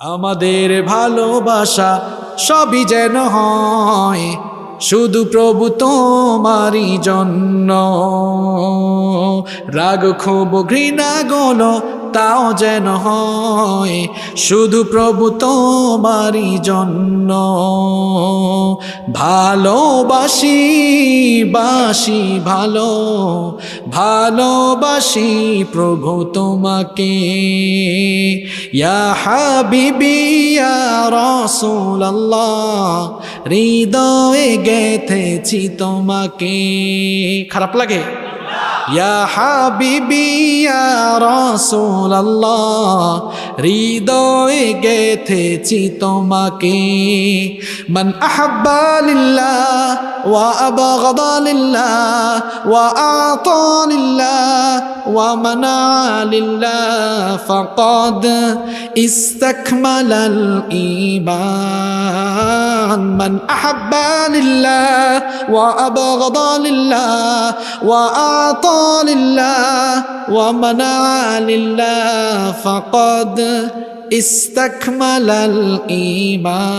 আমাদের ভালোবাসা সবই যেন হয় শুধু প্রভু তোমারই জন্য। রাগ ক্ষোভ ঘৃণা গল তাও যেন হয়, শুধু প্রভু তোমারই জন্য। ভালোবাসি, বাসি, ভালো, ভালোবাসি প্রভু তোমাকে। ইয়া হাবিবি, ইয়া রাসূলুল্লাহ, হৃদয়ে গেথেছি তোমাকে। খারাপ লাগে? ইয়া হাবিবি, ইয়া রাসূলুল্লাহ, হৃদয়ে গেথেছি তোমাকে। মান আহাব্বা লিল্লাহ, ওয়া আবগাদা লিল্লাহ, ওয়া আতা লিল্লাহ, ওয়া মানা লিল্লাহ, ফাকাদ ইস্তাকমালাল ঈমান। মান আহাব্বা লিল্লাহ, ওয়া আবগাদা লিল্লাহ, ওয়া আতা লিল্লাহ ওয়া মানা লিল্লাহ ফাকাদ ইস্তাকমালাল ঈমান